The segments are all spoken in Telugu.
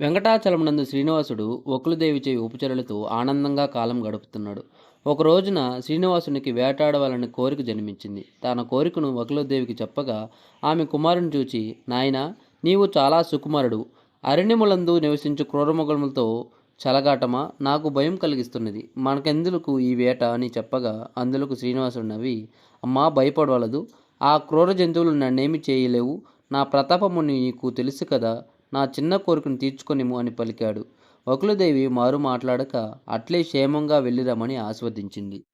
వెంకటాచలమునందు శ్రీనివాసుడు వకులదేవిచే ఉపచరులతో ఆనందంగా కాలం గడుపుతున్నాడు. ఒక రోజున శ్రీనివాసునికి వేటాడవాలని కోరిక జన్మించింది. తన కోరికను వకులదేవికి చెప్పగా ఆమె కుమారుని చూచి నాయనా నీవు చాలా సుకుమారుడు. అరణ్యములందు నివసించు క్రూరముఖములతో చలగాటమా? నాకు భయం కలిగిస్తున్నది. మనకెందులకు ఈ వేట? అని చెప్పగా అందులకు శ్రీనివాసుడు నవ్వి అమ్మా భయపడవలదు. ఆ క్రూర జంతువులు నన్నేమి చేయలేవు. నా ప్రతాపము నీకు తెలుసు కదా. నా చిన్న కోరికను తీర్చుకొనిము అని పలికాడు. వకులదేవి మారు మాట్లాడక అట్లే క్షేమంగా వెళ్ళిరమని ఆస్వాదించింది.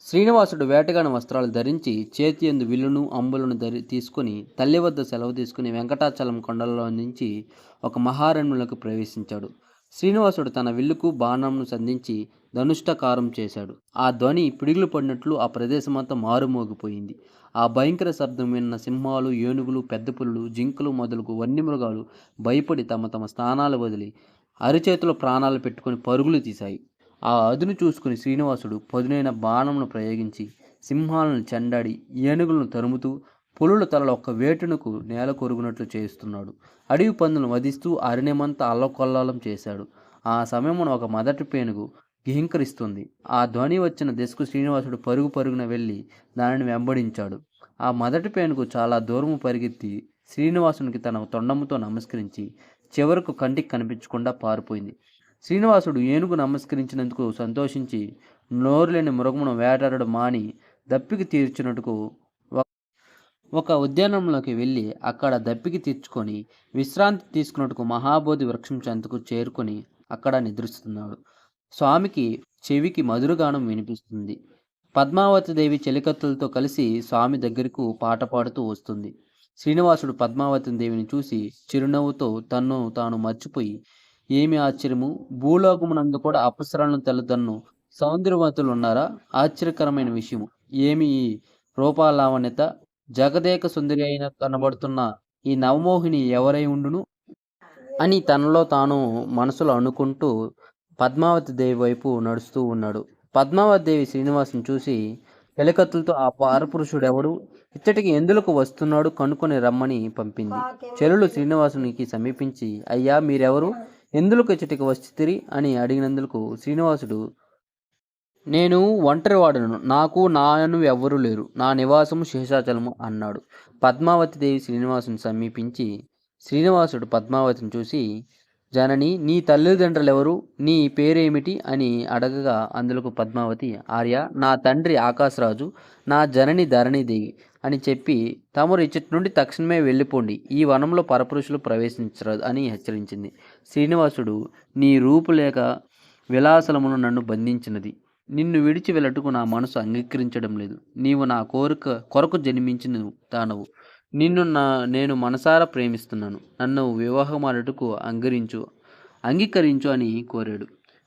శ్రీనివాసుడు వేటగాని వస్త్రాలు ధరించి చేతి ఎందు విల్లును అంబులను ధరి తీసుకుని తల్లి వద్ద సెలవు తీసుకుని వెంకటాచలం కొండలలో నుంచి ఒక మహారణ్యులకు ప్రవేశించాడు. శ్రీనివాసుడు తన విల్లుకు బాణంను సంధించి ధనుష్టకారం చేశాడు. ఆ ధ్వని పిడుగులు పడినట్లు ఆ ప్రదేశమంతా మారుమోగిపోయింది. ఆ ఆ భయంకర శబ్దం విన్న సింహాలు ఏనుగులు పెద్ద పులులు జింకలు మొదలుగు వన్యమృగాలు భయపడి తమ తమ స్థానాలు వదిలి అరిచేతిలో ప్రాణాలు పెట్టుకుని పరుగులు తీశాయి. ఆ అదును చూసుకుని శ్రీనివాసుడు పదునైన బాణమును ప్రయోగించి సింహాలను చెండాడి ఏనుగులను తరుముతూ పులుల తలల ఒక్క వేటునకు నేల కొరుగునట్లు చేస్తున్నాడు అడవి పందులను వధిస్తూ అరణ్యమంతా అల్లకొల్లాలం చేశాడు. ఆ సమయమున ఒక మొదటి పేనుగు గిహింకరిస్తుంది. ఆ ధ్వని వచ్చిన దిశకు శ్రీనివాసుడు పరుగు పరుగున వెళ్ళి దానిని వెంబడించాడు. ఆ మొదటి పేనుకు చాలా దూరము పరిగెత్తి శ్రీనివాసునికి తన తొండముతో నమస్కరించి చివరకు కంటికి కనిపించకుండా పారిపోయింది. శ్రీనివాసుడు ఏనుగు నమస్కరించినందుకు సంతోషించి నోరులేని మృగమును వేటాడడం మాని దప్పికి తీర్చినట్టుకు ఒక ఉద్యానంలోకి వెళ్ళి అక్కడ దప్పికి తీర్చుకొని విశ్రాంతి తీసుకున్నట్టుకు మహాబోధి వృక్షం చెంతకు చేరుకొని అక్కడ నిద్రిస్తున్నాడు. స్వామికి చెవికి మధురగానం వినిపిస్తుంది. పద్మావతి దేవి చెలికత్తులతో కలిసి స్వామి దగ్గరకు పాట పాడుతూ వస్తుంది. శ్రీనివాసుడు పద్మావతి దేవిని చూసి చిరునవ్వుతో తన్ను తాను మర్చిపోయి ఏమి ఆశ్చర్యము? భూలోకమునందు కూడా అపసరాలను తెల్లదన్ను సౌందర్యవంతులు ఉన్నారా? ఆశ్చర్యకరమైన విషయము. ఏమి ఈ రూపాలావణ్యత? జగదేక సుందరి అయిన కనబడుతున్న ఈ నవమోహిని ఎవరై ఉండును? అని తనలో తాను మనసులో అనుకుంటూ పద్మావతి దేవి వైపు నడుస్తూ ఉన్నాడు. పద్మావతి దేవి శ్రీనివాసుని చూసి పెలికత్తులతో ఆ పారపురుషుడెవడు? ఇచ్చటికి ఎందులకు వస్తున్నాడు? కనుక్కొని రమ్మని పంపింది. చెరులు శ్రీనివాసునికి సమీపించి అయ్యా మీరెవరు? ఎందులకు ఇచ్చటికి వచ్చితిరి అని అడిగినందుకు శ్రీనివాసుడు నేను ఒంటరివాడను. నాకు నాయను ఎవ్వరూ లేరు. నా నివాసము శేషాచలము అన్నాడు. పద్మావతి దేవి శ్రీనివాసుని సమీపించి శ్రీనివాసుడు పద్మావతిని చూసి జనని నీ తల్లిదండ్రులు ఎవరు నీ పేరేమిటి? అని అడగగా అందులకు పద్మావతి ఆర్య నా తండ్రి ఆకాశరాజు నా జనని ధరణిదేవి అని చెప్పి తమరు ఇచ్చటి నుండి తక్షణమే వెళ్ళిపోండి. ఈ వనంలో పరపురుషులు ప్రవేశించరాదు అని హెచ్చరించింది. శ్రీనివాసుడు నీ రూపు లేక విలాసలమును నన్ను బంధించినది. నిన్ను విడిచి వెళ్ళటకు నా మనసు అంగీకరించడం లేదు. నీవు నా కోరిక కొరకు జన్మించిన దానవు నిన్ను నా నేను మనసారా ప్రేమిస్తున్నాను. నన్ను వివాహమాడటకు అంగరించు అంగీకరించు అని కోరాడు.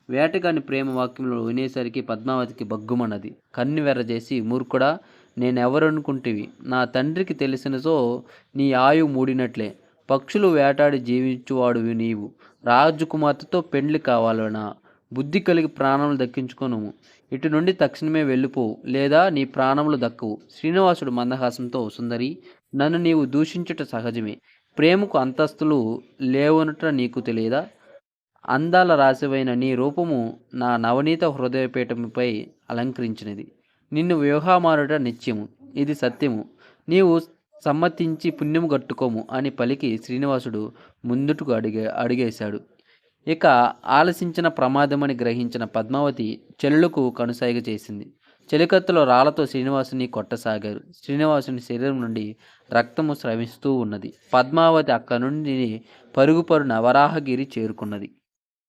వేటగాని ప్రేమ వాక్యంలో వినేసరికి పద్మావతికి బగ్గుమన్నది కన్ను వెర్రజేసి మూర్ఖుడా నేనెవరనుకుంటేవి? నా తండ్రికి తెలిసినతో నీ ఆయు మూడినట్లే. పక్షులు వేటాడి జీవించువాడువి నీవు. రాజకుమార్తెతో పెండ్లి కావాలనా? బుద్ధి కలిగి ప్రాణములు దక్కించుకోను ఇటు నుండి తక్షణమే వెళ్ళిపోవు లేదా నీ ప్రాణములు దక్కువు శ్రీనివాసుడు మందహాసంతో సుందరి నన్ను నీవు దూషించుట సహజమే. ప్రేమకు అంతస్తులు లేవనుట నీకు తెలియదా? అందాల రాశివైన నీ రూపము నా నవనీత హృదయపీఠముపై అలంకరించినది. నిన్ను వ్యూహమారుట నిత్యము. ఇది సత్యము. నీవు సమ్మతించి పుణ్యము గట్టుకోము అని పలికి శ్రీనివాసుడు ముందుటకు అడిగే అడిగేశాడు. ఇక ఆలసించిన ప్రమాదమని గ్రహించిన పద్మావతి చెల్లుకు కనుసైగ చేసింది. చెలికత్తులో రాళ్ళతో శ్రీనివాసుని కొట్టసాగారు. శ్రీనివాసుని శరీరం నుండి రక్తము స్రవిస్తూ ఉన్నది. పద్మావతి అక్కడి నుండి పరుగు పరున వరాహగిరి చేరుకున్నది.